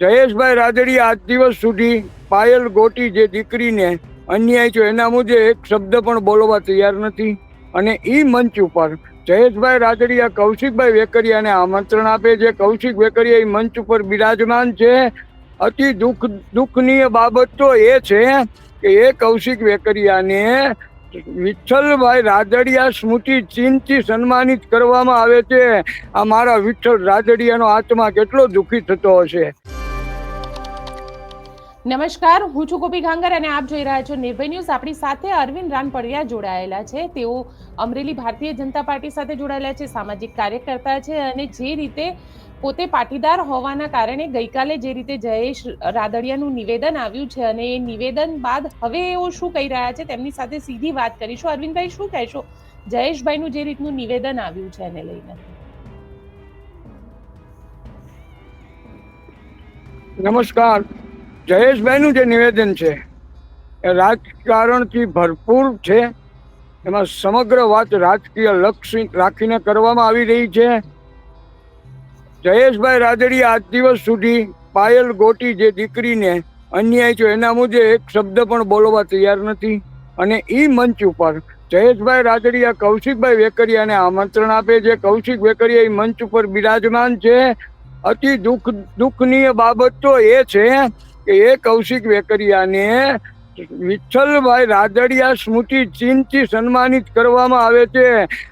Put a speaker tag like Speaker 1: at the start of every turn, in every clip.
Speaker 1: જયેશભાઈ રાદડી આજ દિવસ સુધી પાયલ ગોટી જે દીકરીને અન્યાય છે એના મુજબ એક શબ્દ પણ બોલવા તૈયાર નથી. અને એ મંચ ઉપર જયેશભાઈ રાદડિયા કૌશિકભાઈ વેકરિયાને આમંત્રણ આપે છે. કૌશિક વેકરિયા એ મંચ ઉપર બિરાજમાન છે. અતિ દુઃખ, દુઃખનીય બાબત તો એ છે કે એ કૌશિક વેકરિયાને વિઠ્ઠલભાઈ રાદડિયા સ્મૃતિ ચિહ્નથી સન્માનિત કરવામાં આવે છે. આ મારા વિઠ્ઠલ રાદડિયાનો આત્મા કેટલો દુઃખી થતો હશે.
Speaker 2: નમસ્કાર, હું છું ગોપી ગાંગર અને આપ જોઈ રહ્યા છો નિર્ભય ન્યૂઝ. આપણી સાથે અરવિંદ રાનપડિયા જોડાયેલા છે. તેઓ અમરેલી ભારતીય જનતા પાર્ટી સાથે જોડાયેલા છે, સામાજિક કાર્યકર્તા છે અને જે રીતે પોતે પાટીદાર હોવાના કારણે ગઈકાલે જે રીતે જયેશ રાદડિયાનું નિવેદન આવ્યું છે અને એ નિવેદન બાદ હવે એઓ શું કહી રહ્યા છે તેમની સાથે સીધી વાત કરીશું. અરવિંદભાઈ, શું કહેશો? જયેશભાઈનું જે રીતનું નિવેદન આવ્યું છે એને લઈને.
Speaker 1: નમસ્કાર. જયેશભાઈનું જે નિવેદન છે, એ રાજકારણથી ભરપૂર છે. એમાં સમગ્ર વાત રાજકીય લક્ષ્ય રાખીને કરવામાં આવી રહી છે. જયેશભાઈ રાદડી આજ દિવસ સુધી પાયલ ગોટી જે દીકરીને અન્યાય છે એના મુજબ એક શબ્દ પણ બોલવા તૈયાર નથી. અને એ મંચ ઉપર જયેશભાઈ રાદડિયા કૌશિકભાઈ વેકરિયાને આમંત્રણ આપે છે. કૌશિક વેકરિયા એ મંચ ઉપર બિરાજમાન છે. અતિ દુઃખ દુઃખનીય બાબત તો એ છે કે એ કૌશિક વેકરિયાને વિઠ્ઠલભાઈ રાદડિયા સ્મૃતિ ચિહ્નથી સન્માનિત કરવામાં આવે છે.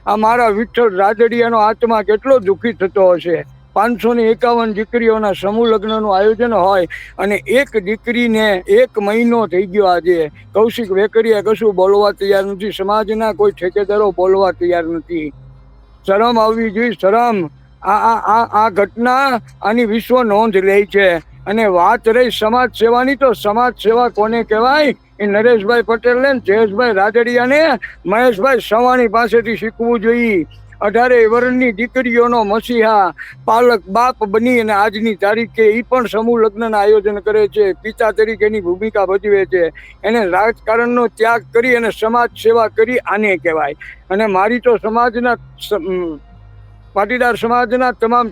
Speaker 1: આ મારા વિઠ્ઠલ રાદડિયાનો આત્મા કેટલો દુઃખી થતો હશે. પાંચસો ને એકાવન દીકરીઓના સમૂહ લગ્નનું આયોજન હોય અને એક દીકરીને એક મહિનો થઈ ગયો આજે. કૌશિક વેકરિયા કશું બોલવા તૈયાર નથી. સમાજના કોઈ ઠેકેદારો બોલવા તૈયાર નથી. શરમ આવવી જોઈએ. શરમ આ આ આ ઘટના આની વિશ્વ નોંધ લે છે. અને વાત રહી સમાજ સેવાની, તો સમાજ સેવા કોને કહેવાય? એ નરેશભાઈ પટેલ ને જયેશભાઈ રાદડિયાને મહેશભાઈ સવાણી પાસેથી શીખવું જોઈએ. અઢારે વર્ષની દીકરીઓનો મસીહા, પાલક બાપ બની અને આજની તારીખે એ પણ સમૂહ લગ્નના આયોજન કરે છે. પિતા તરીકેની ભૂમિકા ભજવે છે. એને રાજકારણનો ત્યાગ કરી અને સમાજ સેવા કરી આને કહેવાય. અને મારી તો સમાજના પાટીદાર સમાજના તમામ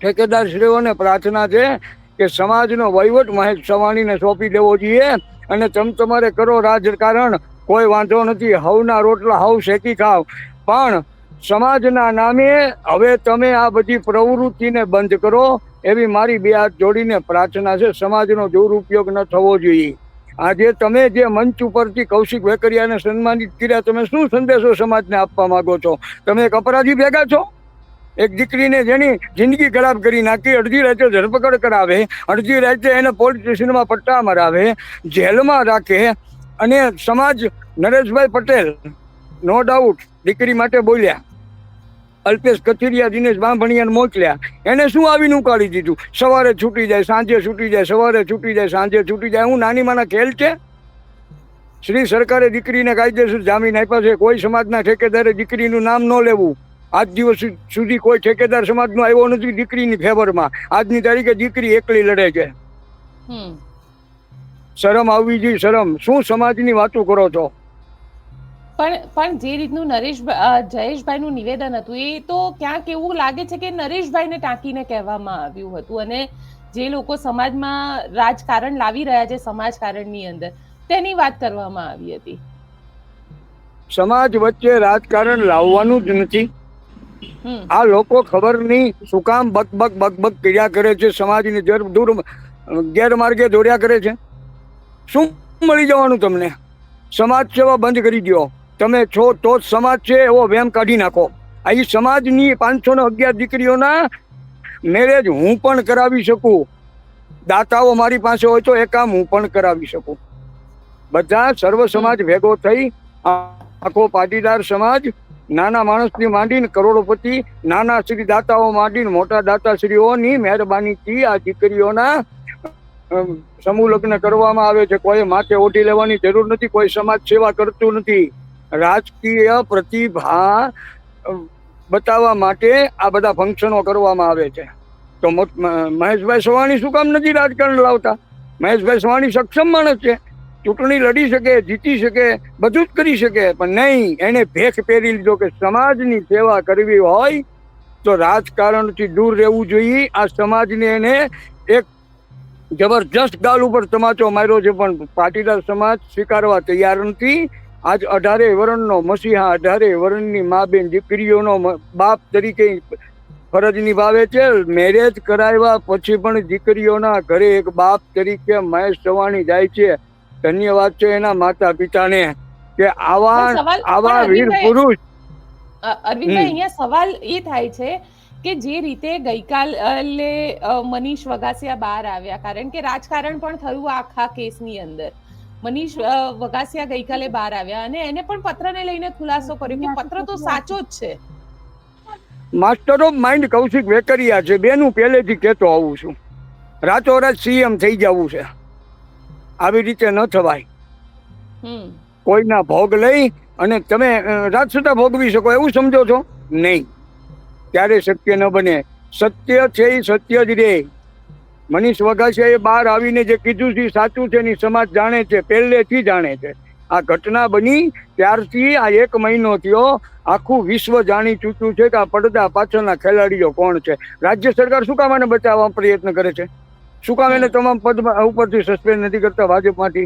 Speaker 1: ઠેકેદારશ્રીઓને પ્રાર્થના છે. કે સમાજનો વહીવટ મહેશ સવાણીને સોંપી દેવો જોઈએ અને તમ તમારે કરો રાજકારણ કોઈ વાંધો નથી, હવના રોટલા હવ શેકી ખાવ. પણ સમાજના નામે હવે તમે આ બધી પ્રવૃત્તિને બંધ કરો. એવી મારી બે હાથ જોડીને પ્રાર્થના છે, સમાજનો દુરુપયોગ ન થવો જોઈએ. આજે તમે જે મંચ ઉપરથી કૌશિક વેકરિયાને સન્માનિત કર્યા, તમે શું સંદેશો સમાજને આપવા માંગો છો? તમે એક અપરાધી ભેગા છો? એક દીકરીને જેની જિંદગી ખરાબ કરી નાખી, અડધી રાતે ધરપકડ કરાવે, અડધી રાતે એને પોલીસ સ્ટેશનમાં પટ્ટા મરાવે, જેલમાં રાખે અને સમાજ નરેશભાઈ પટેલ નો ડાઉટ દીકરી માટે બોલ્યા. અલ્પેશ કથિરિયા, દિનેશ બાંભણિયાને મોકલ્યા. એને શું આવીને ઉકાળી દીધું? સવારે છૂટી જાય, સાંજે છૂટી જાય, સવારે છૂટી જાય, સાંજે છૂટી જાય. હું નાની માના ખેલ છે? શ્રી સરકારે દીકરીને કાયદેસર જામીન આપ્યા છે. કોઈ સમાજના ઠેકેદારે દીકરીનું નામ ન લેવું. આજ દિવસ સુધી કોઈ ઠેકેદાર સમાજનો આવ્યો નથી દીકરીની ફેવરમાં. આજની તારીખે દીકરી એકલી લડે છે. શરમ આવવી જોઈએ શરમ. શું સમાજની વાતો કરો છો?
Speaker 2: પણ પણ જે રીતનું નરેશ જયેશભાઈનું નિવેદન હતું એ તો ક્યાંક એવું લાગે છે કે નરેશભાઈને ટાંકીને કહેવામાં આવ્યું હતું અને જે લોકો સમાજમાં રાજકારણ લાવી રહ્યા છે સમાજકારણની અંદર તેની વાત કરવામાં આવી હતી.
Speaker 1: સમાજ વચ્ચે રાજકારણ લાવવાનું જ નથી. આ લોકો ખબર નહીં શું કામ બક બક બક બક કર્યા કરે છે સમાજને જર દૂર ગેરમાર્ગે દોર્યા કરે છે? શું મળી જવાનું તમને? સમાજ સેવા બંધ કરી દો તમે છો તો જ સમાજ છે એવો વેમ કાઢી નાખો. આ સમાજની પાંચસો ને અગિયાર દીકરીઓના મેરેજ હું પણ કરાવી શકું. દાતાઓ મારી પાસે હોય તો એ કામ હું પણ કરાવી શકું. બધા સર્વ સમાજ ભેગો થઈ આખો પાટીદાર સમાજ નાના માણસથી માંડીને કરોડોપતિ, નાના શ્રી દાતાઓ માંડીને મોટા દાતાશ્રીઓની મહેરબાનીથી આ દીકરીઓના સમૂહ લગ્ન કરવામાં આવે છે. કોઈ માથે ઓઢી લેવાની જરૂર નથી, કોઈ સમાજ સેવા કરતું નથી. રાજકીય પ્રતિભા બતાવવા માટે આ બધા ફંક્શનો કરવામાં આવે છે. તો મહેશભાઈ સવાણી શું કામ નથી રાજકારણ લાવતા? મહેશભાઈ સવાણી સક્ષમ માણસ છે. ચૂંટણી લડી શકે, જીતી શકે, બધું જ કરી શકે, પણ નહીં, એને ભેખ પહેરી લીધો કે સમાજની સેવા કરવી હોય, તો રાજકારણથી દૂર રહેવું જોઈએ. આ સમાજને એને એક જબરજસ્ત ગાલ ઉપર તમાચો માર્યો છે, પણ પાટીદાર સમાજ સ્વીકારવા તૈયાર નથી. આજ અઢારે વર્ણનો મસીહા, અઢારે વર્ણની મા બેન દીકરીઓનો બાપ તરીકે ફરજ નિભાવે છે. મેરેજ કરાવ્યા પછી પણ દીકરીઓના ઘરે એક બાપ તરીકે મહેશ ચવાણી જાય છે. ધન્યવાદ છે એના માતા પિતાને કે આવા આવા વીર પુરુષ
Speaker 2: અરવિંદભાઈ અહીંયા સવાલ એ થાય છે કે જે રીતે ગઈકાલે મનીષ વગાસિયા બહાર આવ્યા કારણ કે રાજકારણ પણ થયું આખા કેસની અંદર. મનીષ વગાસિયા ગઈકાલે બહાર આવ્યા અને એને પણ પત્રને લઈને ખુલાસો કર્યો કે પત્ર તો સાચો જ છે.
Speaker 1: Master of mind Kaushik Vekariya છે. બેનું પહેલેથી કહેતો આવું છું. રાતોરાત સીએમ થઈ જવું છે. આવી રીતે ન થવાય. કોઈના ભોગ લઈ અને તમે રાજસત્તા ભોગવી શકો એવું સમજો છો? નહીં. ત્યારે શક્ય ન બને. સત્ય છે એ સત્ય જ રે. મનીષ વઘાસિયાએ બહાર આવીને જે કીધું છે સાચું છે એની સમાજ જાણે છે પહેલેથી જાણે છે. આ ઘટના બની ત્યારથી આ એક મહિનો થયો. આખું વિશ્વ જાણી ચૂક્યું છે કે આ પડદા પાછળના ખેલાડીઓ કોણ છે? રાજ્ય સરકાર શું કામ આને બચાવવા પ્રયત્ન કરે છે? શું કામ એને તમામ પદ ઉપરથી સસ્પેન્ડ નથી કરતા ભાજપમાંથી?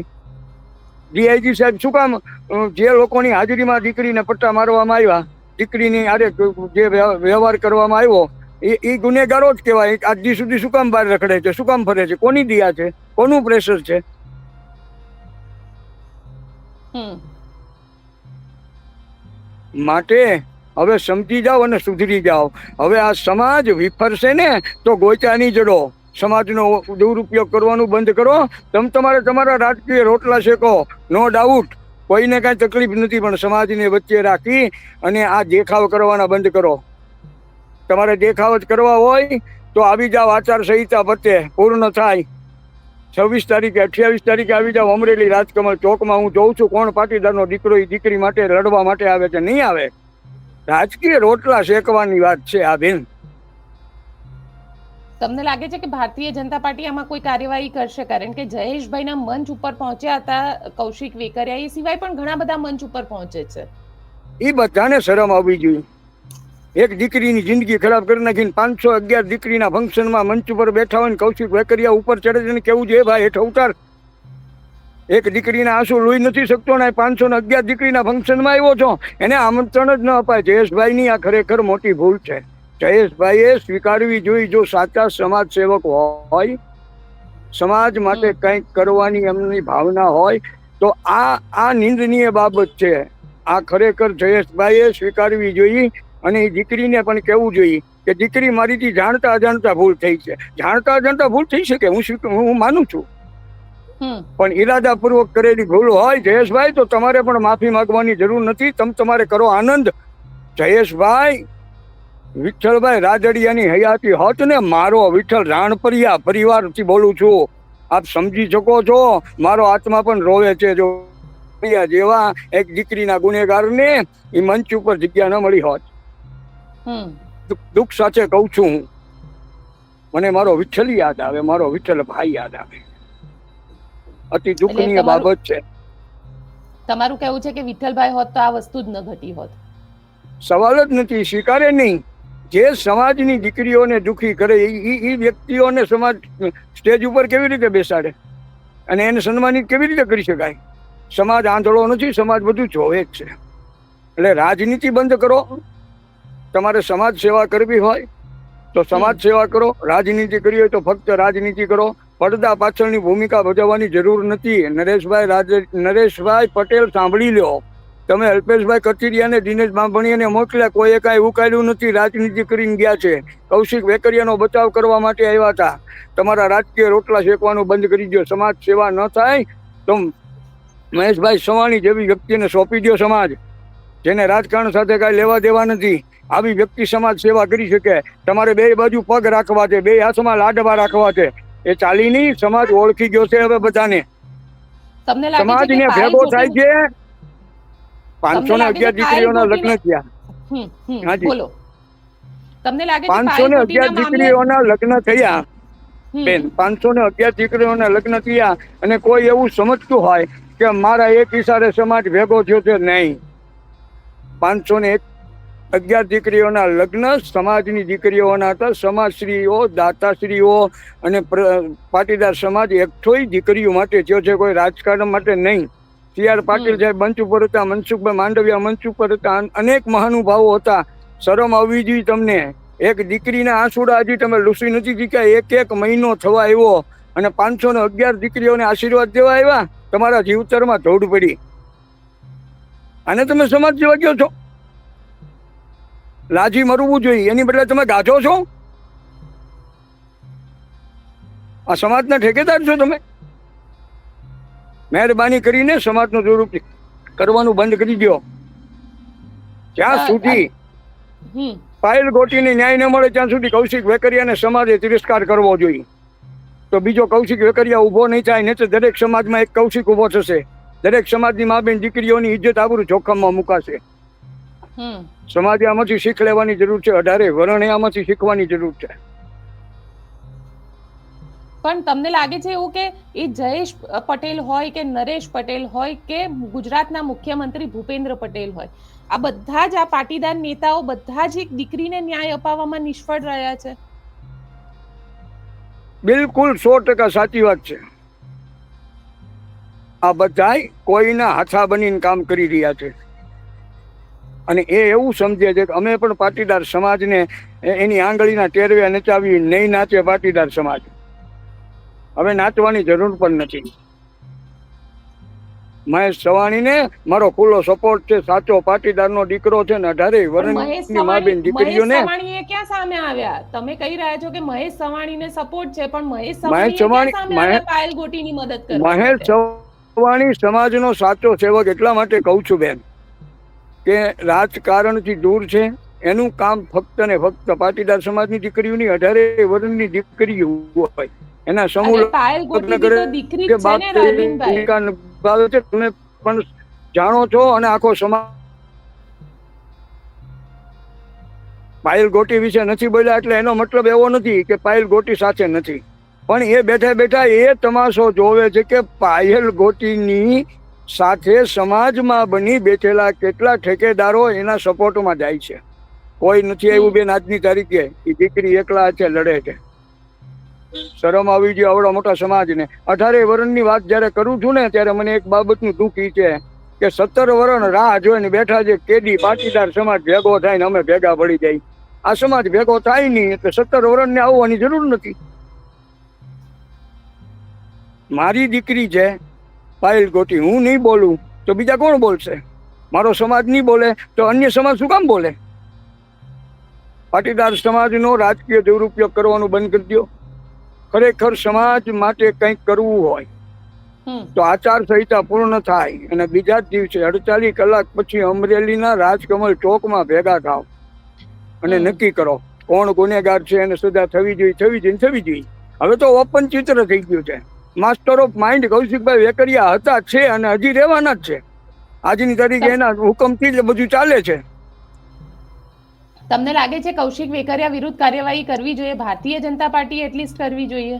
Speaker 1: ડીઆઈજી સાહેબ શું કામ જે લોકોની હાજરીમાં દીકરીને પટ્ટા મારવામાં આવ્યા દીકરીની આરે જે વ્ય- વ્યવહાર કરવામાં આવ્યો એ એ ગુનેગારો જ કહેવાય. આજી સુધી શું કામ બહાર રખડે છે? શું કામ ફરે છે? કોની દિયા છે? કોનું પ્રેશર છે?
Speaker 2: હમ.
Speaker 1: માટે હવે સમજી જાઓ અને સુધરી જાઓ. હવે આ સમાજ વિફરશે ને તો ગોચાની જડો. સમાજનો દુરુપયોગ કરવાનું બંધ કરો. તમે તમારે તમારા રાજકીય રોટલા શેકો. નો ડાઉટ કોઈને કાંઈ તકલીફ નથી, પણ સમાજને વચ્ચે રાખી અને આ દેખાવ કરવાના બંધ કરો. તમારે દેખાવ જ કરવા હોય તો આવી જાઓ આચાર સંહિતા પતે, પૂર્ણ થાય. છવ્વીસ તારીખે, અઠ્યાવીસ તારીખે આવી જાઓ, અમરેલી રાજકમલ ચોકમાં હું જોઉં છું કોણ પાટીદારનો દીકરો એ દીકરી માટે લડવા માટે આવે છે નહીં આવે. રાજકીય રોટલા શેકવાની વાત છે આ બેન.
Speaker 2: તમને લાગે છે કે ભારતીય જનતા પાર્ટી આમાં કોઈ કાર્યવાહી કરશે? કારણ કે જયેશભાઈના મંચ ઉપર પહોંચ્યા હતા કૌશિક વેકરિયા, એ સિવાય પણ ઘણા બધા મંચ ઉપર પહોંચે છે.
Speaker 1: એ બધાને શરમ આવવી જોઈએ. એક દીકરીની જિંદગી ખરાબ કરી નાખીને પાંચસો અગિયાર દીકરીના ફંક્શનમાં મંચ ઉપર બેઠા હોય ને કૌશિક વેકરિયા ઉપર ચડે છે ને કેવું જોઈએ ભાઈ હેઠ ઉતાર. એક દીકરીના આંસુ લોહી નથી શકતો ને પાંચસો ને અગિયાર દીકરીના ફંક્શનમાં આવ્યો છો. એને આમંત્રણ જ ન અપાય. જયેશભાઈની આ ખરેખર મોટી ભૂલ છે. જયેશભાઈએ સ્વીકારવી જોઈએ જો સાચા સમાજ સેવક હોય સમાજ માટે કંઈક કરવાની એમની ભાવના હોય તો આ આ નિંદનીય બાબત છે. આ ખરેખર જયેશભાઈએ સ્વીકારવી જોઈએ અને એ દીકરીને પણ કહેવું જોઈએ કે દીકરી મારીથી જાણતા અજાણતા ભૂલ થઈ છે. જાણતા અજાણતા ભૂલ થઈ શકે હું હું માનું છું. પણ ઈરાદાપૂર્વક કરેલી ભૂલ હોય જયેશભાઈ તો તમારે પણ માફી માંગવાની જરૂર નથી. તમે તમારે કરો આનંદ. જયેશભાઈ વિઠ્ઠલભાઈ રાજડિયાની હયાતી હોત ને મારો વિઠ્ઠલ રાણપરિયા પરિવારથી બોલું છું. આપ સમજી શકો છો મારો આત્મા પણ રોવે છે. જો જેવા એક દીકરીના ગુનેગારને એ મંચ ઉપર જગ્યા ન મળી હોત.
Speaker 2: હમ.
Speaker 1: દુઃખ- સાથે કહું છું હું. મને મારો વિઠ્ઠલ યાદ આવે મારો વિઠ્ઠલ ભાઈ યાદ આવે. અતિ દુઃખનીય બાબત છે.
Speaker 2: તમારું કહેવું છે કે વિઠ્ઠલભાઈ હોત તો આ વસ્તુ જ ન ઘટી હોત.
Speaker 1: સવાલ જ નથી સ્વીકારે નહીં. જે સમાજની દીકરીઓને દુઃખી કરે એ એ વ્યક્તિઓને સમાજ સ્ટેજ ઉપર કેવી રીતે બેસાડે? અને એને સન્માનિત કેવી રીતે કરી શકાય? સમાજ આંધળો નથી, સમાજ બધું જોવે જ છે. એટલે રાજનીતિ બંધ કરો. તમારે સમાજ સેવા કરવી હોય, તો સમાજ સેવા કરો. રાજનીતિ કરી હોય તો ફક્ત રાજનીતિ કરો. પડદા પાછળની ભૂમિકા ભજવવાની જરૂર નથી. નરેશભાઈ રાજ, નરેશભાઈ પટેલ સાંભળી લો. તમે અલ્પેશભાઈ કચેરિયાને દિનેશ બાંભણીયાને મોકલ્યા કોઈએ કાંઈ ઉકાળ્યું નથી રાજનીતિ કરીને ગયા છે. કૌશિક વેકરિયાનો બચાવ કરવા માટે આવ્યા હતા. તમારા રાજકીય રોટલા શેકવાનું બંધ કરી દો સમાજ સેવા ન થાય તો મહેશભાઈ સવાણી જેવી વ્યક્તિને સોંપી દો સમાજ. જેને રાજકારણ સાથે કાંઈ લેવા દેવા નથી. આવી વ્યક્તિ સમાજ સેવા કરી શકે. તમારે બે બાજુ પગ રાખવા છે બે હાથમાં લાડવા રાખવા છે. એ ચાલી નહીં સમાજ ઓળખી ગયો છે હવે બધાને.
Speaker 2: સમાજ ને
Speaker 1: સમાજને ભેગો થાય છે. પાંચસો ને અગિયાર દીકરીઓના લગ્ન થયા. હાજી.
Speaker 2: બોલો. તમને લાગે
Speaker 1: પાંચસો ને અગિયાર દીકરીઓના લગ્ન થયા. બેન પાંચસો ને અગિયાર દીકરીઓના લગ્ન થયા અને કોઈ એવું સમજતું હોય કે મારા એક ઈશારે સમાજ ભેગો થયો છે? નહીં. પાંચસો ને એક અગિયાર દીકરીઓના લગ્ન સમાજની દીકરીઓના હતા. સમાજશ્રીઓ દાતાશ્રીઓ અને પાટીદાર સમાજ એકઠોય દીકરીઓ માટે થયો છે. કોઈ રાજકારણ માટે નહીં. C R Patil. સાહેબ મંચ ઉપર હતા મનસુખભાઈ માંડવિયા મંચ ઉપર હતા અનેક મહાનુભાવો હતા. શરમ આવવી જોઈએ તમને. એક દીકરીના આંસુડા હજી તમે લૂસી નથી શીખ્યા એક એક મહિનો થવા આવ્યો અને પાંચસો ને અગિયાર દીકરીઓને આશીર્વાદ દેવા આવ્યા તમારા જીવતરમાં ધોડ પડી. અને તમે સમાજ જેવા કયો છો? લાજી મરવું જોઈએ એની બદલે તમે ગાજો છો? આ સમાજના ઠેકેદાર છો તમે? મહેરબાની કરીને સમાજનો દુરુપયોગ કરવાનું બંધ કરી દો જ્યાં સુધી પાયલ ગોટીને ન્યાય ન મળે ત્યાં સુધી કૌશિક વેકરિયાને સમાજે તિરસ્કાર કરવો જોઈએ. તો બીજો કૌશિક વેકરિયા ઊભો નહીં થાય નહીં તો દરેક સમાજમાં એક કૌશિક ઊભો થશે. દરેક સમાજની મા બેન દીકરીઓની ઇજ્જત આબરૂ જોખમમાં મુકાશે. સમાજે આમાંથી શીખ લેવાની જરૂર છે અઢારે વરણે આમાંથી શીખવાની જરૂર છે.
Speaker 2: પણ તમને લાગે છે એવું કે એ જયેશ પટેલ હોય કે નરેશ પટેલ હોય કે ગુજરાતના મુખ્યમંત્રી ભૂપેન્દ્ર પટેલ હોય, આ બધા જ આ પાટીદાર નેતાઓ બધા જ એક દીકરીને ન્યાય અપાવવામાં નિષ્ફળ રહ્યા છે?
Speaker 1: બિલકુલ સો ટકા સાચી વાત છે. આ બધાય કોઈના હાથા બનીને કામ કરી રહ્યા છે. અને એ એવું સમજે છે કે અમે પણ પાટીદાર સમાજને એની આંગળીના ટેરવે નચાવી નહીં નાચે પાટીદાર સમાજ. હવે નાચવાની જરૂર પણ નથી. મહેશ ચવાણીને મારો ખુલ્લો સપોર્ટ છે સાચો પાટીદારનો દીકરો છે ને અઢારે વર્ષની મા બેન
Speaker 2: સવાણી મહેશ ક્યાં સામે આવ્યા? તમે કહી રહ્યા છો કે મહેશ સવાણીને સપોર્ટ છે પણ મહેશ
Speaker 1: સવાણી-
Speaker 2: મહેશ પાયલ ગોટી ની મદદ કરવા
Speaker 1: મહેશ સવાણી સમાજનો સાચો સેવક એટલા માટે કહું છું બેન કે રાજકારણથી દૂર છે એનું કામ ફક્ત ને ફક્ત પાટીદાર સમાજની દીકરીઓની અઢારે વર્ષની દીકરીઓ હોય. એના સમૂહ તમે પણ જાણો છો અને આખો સમાજ પાયલ ગોટી વિશે નથી બોલ્યા એટલે એનો મતલબ એવો નથી કે પાયલ ગોટી સાથે નથી. પણ એ બેઠા બેઠા એ તમાશો જોવે છે કે પાયલ ગોટીની સાથે સમાજમાં બની બેઠેલા કેટલા ઠેકેદારો એના સપોર્ટમાં જાય છે. કોઈ નથી આવ્યું બેન આજની તારીખે. એ દીકરી એકલા છે લડે છે. શરમ આવી ગઈ આવડા મોટા સમાજને. અઢારે વર્ષની વાત જ્યારે કરું છું ને ત્યારે મને એક બાબતનું દુઃખ ઈ છે કે સત્તર વર્ષ રાહ જોઈને બેઠા છે કેદી પાટીદાર સમાજ ભેગો થાય ને અમે ભેગા પડી જાય. આ સમાજ ભેગો થાય નહીં એટલે સત્તર વર્ષને આવવાની જરૂર નથી. મારી દીકરી છે પાયલ ગોટી. હું નહીં બોલું તો બીજા કોણ બોલશે? મારો સમાજ નહીં બોલે તો અન્ય સમાજ શું કામ બોલે? પાટીદાર સમાજનો રાજકીય દુરુપયોગ કરવાનો બંધ કરી દો ખરેખર સમાજ માટે કંઈક કરવું હોય. તો આચાર સંહિતા પૂર્ણ થાય અને બીજા જ દિવસે અડતાલીસ કલાક પછી અમરેલીના રાજકમલ ચોકમાં ભેગા થાવ. અને નક્કી કરો કોણ ગુનેગાર છે એને સજા થવી જોઈએ થવી જોઈએ થવી જોઈએ. હવે તો ઓપન ચિત્ર થઈ ગયું છે. માસ્ટર ઓફ માઇન્ડ કૌશિકભાઈ વેકરિયા હતા છે અને હજી રહેવાના જ છે. આજની તારીખે એના હુકમથી જ બધું ચાલે છે.
Speaker 2: તમને લાગે છે કૌશિક વેકરિયા વિરુદ્ધ કાર્યવાહી કરવી જોઈએ? ભારતીય જનતા પાર્ટી એટલીસ્ટ કરવી જોઈએ.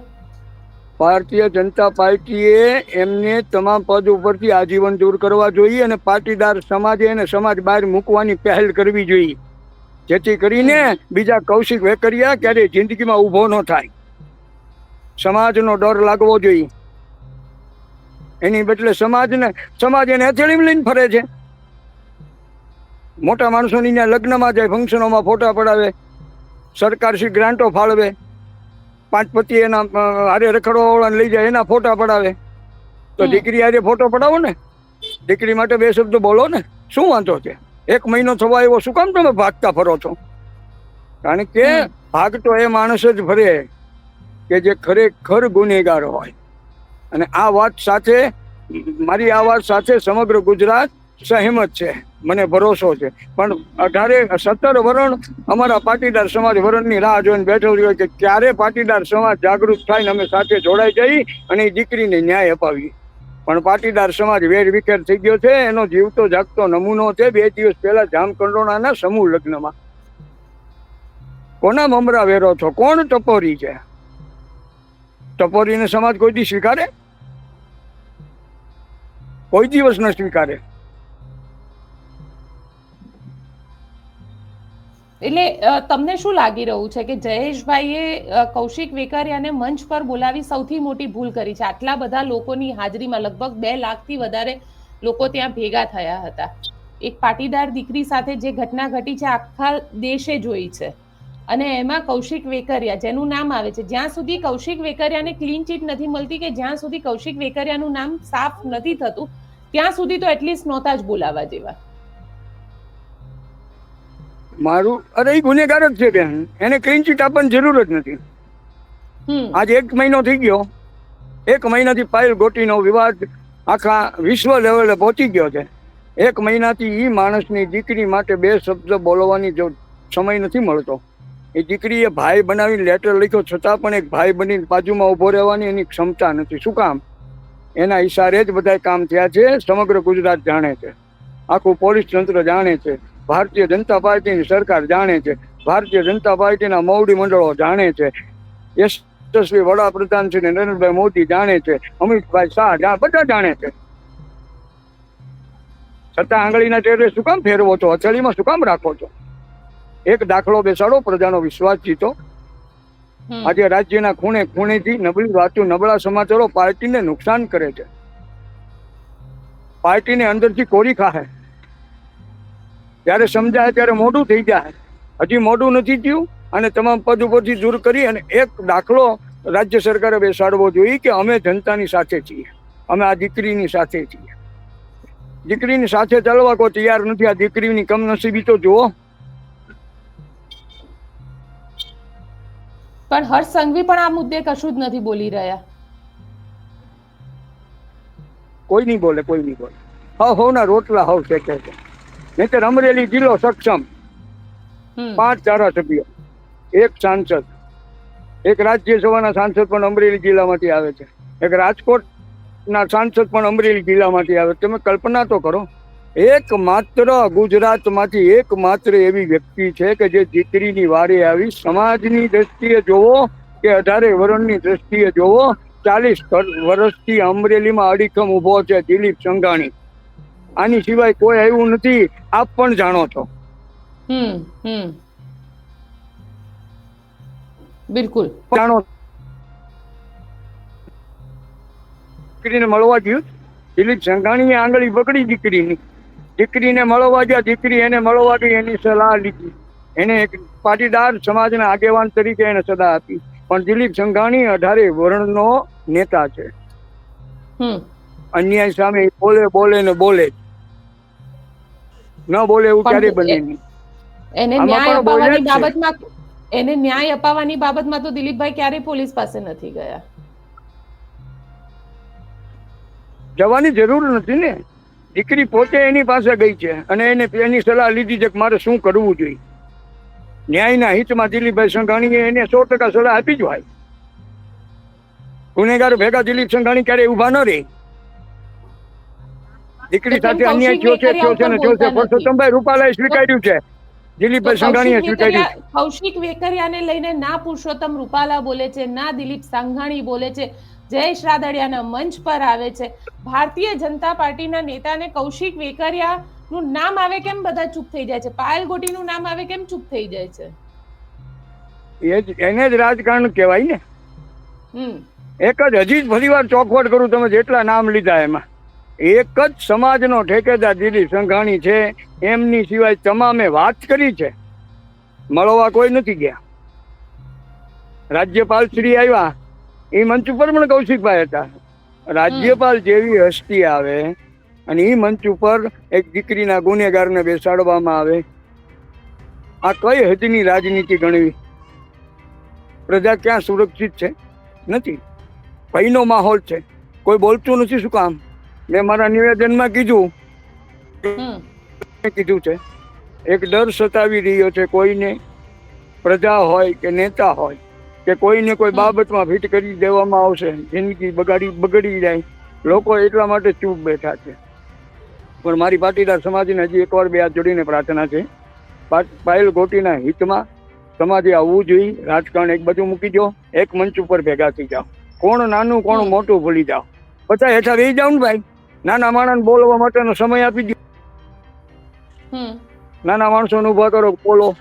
Speaker 1: ભારતીય જનતા પાર્ટીએ એમને તમામ પદ ઉપરથી આજીવન દૂર કરવા જોઈએ અને પાટીદાર સમાજે અને સમાજ બહાર મૂકવાની પહેલ કરવી જોઈએ. જેથી કરીને બીજા કૌશિક વેકરિયા ક્યારેય જિંદગીમાં ઊભો ન થાય. સમાજનો ડર લાગવો જોઈએ. એની બદલે સમાજને, સમાજ એને હથેળીમાં લઈને ફરે છે. મોટા માણસોની ત્યાં લગ્નમાં જાય ફંક્શનોમાં ફોટા પડાવે સરકાર શ્રી ગ્રાન્ટો ફાળવે પાંચ પતિ એના આરે હારે રખડવાવાળાને લઈ જાય એના ફોટા પડાવે. તો દીકરી હારે ફોટો પડાવો ને. દીકરી માટે બે શબ્દ બોલો ને શું વાંધો છે? એક મહિનો થવા એવો શું કામ તમે ભાગતા ફરો છો? કારણ કે. ભાગતો એ માણસ જ ફરે કે જે ખરેખર ગુનેગાર હોય. અને આ વાત સાથે મારી આ વાત સાથે સમગ્ર ગુજરાત સહેમત છે. મને ભરોસો છે. પણ અઢારે, સત્તર વરણ અમારા પાટીદાર સમાજ વરણની રાહ જોઈને બેઠો રહ્યો કે ક્યારે પાટીદાર સમાજ જાગૃત થાય ને અમે સાથે જોડાઈ જઈ અને એ દીકરીને ન્યાય અપાવીએ. પણ પાટીદાર સમાજ વેર વિખેર થઈ ગયો છે, એનો જીવતો જાગતો નમૂનો છે, બે દિવસ પહેલા જામકંડોળાના સમૂહ લગ્નમાં. કોના મમરા વેરો છો? કોણ ટપોરી છે? ટપોરીને સમાજ કોઈ દી સ્વીકારે? કોઈ દિવસ ન સ્વીકારે?
Speaker 2: એટલે તમને શું લાગી રહ્યું છે કે જયેશભાઈએ કૌશિક વેકરિયાને મંચ પર બોલાવી સૌથી મોટી ભૂલ કરી છે? આટલા બધા લોકોની હાજરીમાં લગભગ બે લાખથી વધારે લોકો ત્યાં ભેગા થયા હતા. એક પાટીદાર દીકરી સાથે જે ઘટના ઘટી છે, આખા દેશે જોઈ છે. અને એમાં કૌશિક વેકરિયા, જેનું નામ આવે છે, જ્યાં સુધી કૌશિક વેકરિયાને ક્લીન ચીટ નથી મળતી કે જ્યાં સુધી કૌશિક વેકરિયાનું નામ સાફ નથી થતું, ત્યાં સુધી તો એટલીસ્ટ નહોતા જ બોલાવા જેવા.
Speaker 1: મારું અરે એ ગુનેગાર જ છે બેન. એને ક્લીન ચીટ આપવાની જરૂર જ નથી. આજે એક મહિનો થઈ ગયો. એક મહિનાથી પાયલ ગોટીનો વિવાદ આખા વિશ્વ લેવલે પહોંચી ગયો છે. એક મહિનાથી એ માણસની દીકરી માટે બે શબ્દ બોલવાની જો સમય નથી મળતો. એ દીકરીએ ભાઈ બનાવીને લેટર લખ્યો છતાં પણ એક ભાઈ બનીને બાજુમાં ઊભો રહેવાની એની ક્ષમતા નથી. શું કામ? એના ઈશારે જ બધા કામ થયા છે. સમગ્ર ગુજરાત જાણે છે. આખું પોલીસ તંત્ર જાણે છે. ભારતીય જનતા પાર્ટીની સરકાર જાણે છે. ભારતીય જનતા પાર્ટીના મોવડી મંડળો જાણે છે. યશસ્વી વડાપ્રધાન શ્રી નરેન્દ્રભાઈ મોદી જાણે છે. અમિતભાઈ શાહ જા- બધા જાણે છે. છતાં આંગળીના ટેરે શું કામ ફેરવો છો? અથડીમાં શું કામ રાખો છો? એક દાખલો બેસાડો પ્રજાનો વિશ્વાસ જીતો. આજે રાજ્યના ખૂણે ખૂણેથી નબળી વાતો નબળા સમાચારો પાર્ટીને નુકસાન કરે છે. પાર્ટીને અંદરથી કોરી ખાહે. જ્યારે સમજાય ત્યારે મોઢું થઈ જાય. હજી મોઢું નથી થયું અને તમામ પદ ઉપરથી દૂર કરી અને એક દાખલો રાજ્ય સરકારે બેસાડવો જોઈએ કે અમે જનતાની સાથે છીએ. અમે આ દીકરીની સાથે છીએ. દીકરીની સાથે ચાલવા કોઈ તૈયાર નથી. આ દીકરીની કમનસીબી તો જુઓ.
Speaker 2: પણ હર્ષ સંઘવી પણ આ મુદ્દે કશું જ નથી બોલી રહ્યા.
Speaker 1: કોઈ નહીં બોલે કોઈ નહીં બોલે. હવ ના રોટલા હોવ છે છે. નહીતર અમરેલી જિલ્લો સક્ષમ. પાંચ ધારાસભ્યો. એક સાંસદ. એક રાજ્યસભાના સાંસદ પણ અમરેલી જિલ્લામાંથી આવે છે. એક રાજકોટના સાંસદ પણ અમરેલી જિલ્લામાંથી આવે. તમે કલ્પના તો કરો. એક માત્ર ગુજરાતમાંથી એક માત્ર એવી વ્યક્તિ છે કે જે દીકરીની વારે આવી. સમાજની દ્રષ્ટિએ જોવો કે અઢારે વર્ષની દ્રષ્ટિએ જોવો ચાલીસ વર્ષથી અમરેલીમાં અડીખમ ઊભો છે દિલીપ સંઘાણી. આની સિવાય કોઈ આવ્યું નથી આપ પણ જાણો છો.
Speaker 2: હમ હમ. બિલકુલ.
Speaker 1: જાણો દીકરીને મળવા ગયું. દિલીપ સંઘાણીએ આંગળી પકડી દીકરીની. દીકરીને મળવા ગયા દીકરી એને મળવા ગઈ એની સલાહ લીધી. એને એક પાટીદાર સમાજના આગેવાન તરીકે એને સલાહ આપી. પણ દિલીપ સંઘાણી અઢારે વર્ણનો નેતા છે. અન્યાય સામે બોલે બોલે ને બોલે જ. ન બોલે એવું
Speaker 2: ક્યારે
Speaker 1: ક્યારેય બને નહીં.
Speaker 2: એને ન્યાય અપાવવાની બાબતમાં એને ન્યાય અપાવવાની બાબતમાં તો દિલીપભાઈ ક્યારેય પોલીસ પાસે નથી ગયા.
Speaker 1: જવાની જરૂર નથી ને. દીકરી પોતે એની પાસે ગઈ છે અને એને એની સલાહ લીધી છે કે મારે શું કરવું જોઈએ. ન્યાયના હિતમાં દિલીપભાઈ સંઘાણીએ એને સો ટકા સલાહ આપી જ હોય. ગુનેગાર ભેગા દિલીપ સંઘાણી ક્યારે ઊભા ન રહે. દીકરી સાથે અન્યાય થયો છે થયો છે ને થયો છે? પરસોત્તમભાઈ રૂપાલાએ સ્વીકાર્યું છે. દિલીપભાઈ સંઘાણીએ સ્વીકાર્યું
Speaker 2: કૌશિક વેકરિયાને લઈને ના પુરુષોત્તમ રૂપાલા બોલે છે ના દિલીપ સંઘાણી બોલે છે જયેશ રાદડિયાના મંચ પર આવે છે. ભારતીય જનતા પાર્ટીના નેતાને કૌશિક વેકરિયા નું નામ આવે કેમ બધા ચૂપ થઈ જાય છે? પાયલ ગોટીનું નામ આવે કેમ ચૂપ થઈ જાય છે?
Speaker 1: એ જ એને જ રાજકારણ કહેવાય ને.
Speaker 2: હમ.
Speaker 1: એક જ હજી જ ફરી વાર ચોખવટ કરું તમે જેટલા નામ લીધા એમાં. એક જ સમાજનો ઠેકેદાર દિલીપ સંઘાણી છે એમની સિવાય તમામે વાત કરી છે. મળવા કોઈ નથી ગયા. રાજ્યપાલ શ્રી આવ્યા. એ મંચ ઉપર પણ કૌશિકભાઈ હતા. રાજ્યપાલ જેવી હસ્તી આવે અને એ મંચ ઉપર એક દીકરીના ગુનેગારને બેસાડવામાં આવે. આ કઈ હદની રાજનીતિ ગણવી? પ્રજા ક્યાં સુરક્ષિત છે? નથી. ભયનો માહોલ છે. કોઈ બોલતું નથી શું કામ? મેં મારા નિવેદનમાં કીધું. કીધું છે એક ડર સતાવી રહ્યો છે કોઈને પ્રજા હોય કે નેતા હોય કે કોઈને કોઈ. બાબતમાં ફિટ કરી દેવામાં આવશે જિંદગી બગાડી બગડી જાય લોકો એટલા માટે ચૂપ બેઠા છે. પણ મારી પાટીદાર સમાજને હજી એકવાર બે હાથ જોડીને પ્રાર્થના છે પાયલ ગોટીના હિતમાં સમાજે આવવું જોઈએ રાજકારણ એક બાજુ મૂકી દો એક મંચ ઉપર ભેગા થઈ જાઓ. કોણ નાનું કોણ મોટું ભૂલી જાઓ. બધા હેઠા રહી જાઓ ને ભાઈ. નાના માણસ બોલવા માટેનો સમય આપી દો નાના માણસોને ઊભા કરો બોલો.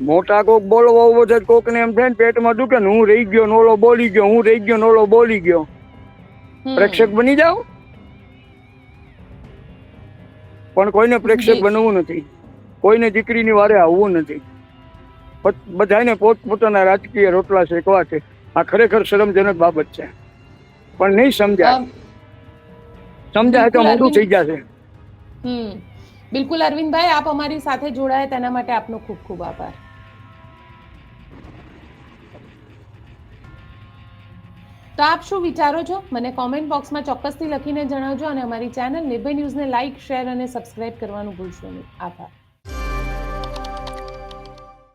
Speaker 1: મોટા કોક બોલવા ઊભો છે કોક ને એમ થાય પેટમાં દુખે ને હું રહી ગયો નોલો બોલી ગયો હું રહી ગયો નોલો બોલી ગયો. પ્રેક્ષક બની જાઓ. પણ કોઈને પ્રેક્ષક બનવું નથી. કોઈને દીકરીની વારે આવવું નથી. પત- બધાને પોતપોતાના રાજકીય રોટલા શેકવા છે. આ ખરેખર શરમજનક બાબત છે. પણ નહીં સમજાય. સમજાય તો મોટું થઈ જશે.
Speaker 2: હમ. બિલકુલ અરવિંદભાઈ આપ અમારી સાથે જોડાયા તેના માટે આપનો ખૂબ ખૂબ આભાર. તો આપ શું વિચારો છો? મને કોમેન્ટ બોક્સમાં ચોક્કસથી લખીને જણાવજો અને અમારી ચેનલ નિર્ભય ન્યૂઝને લાઇક શેર અને સબસ્ક્રાઇબ કરવાનું ભૂલશો નહીં. આભાર.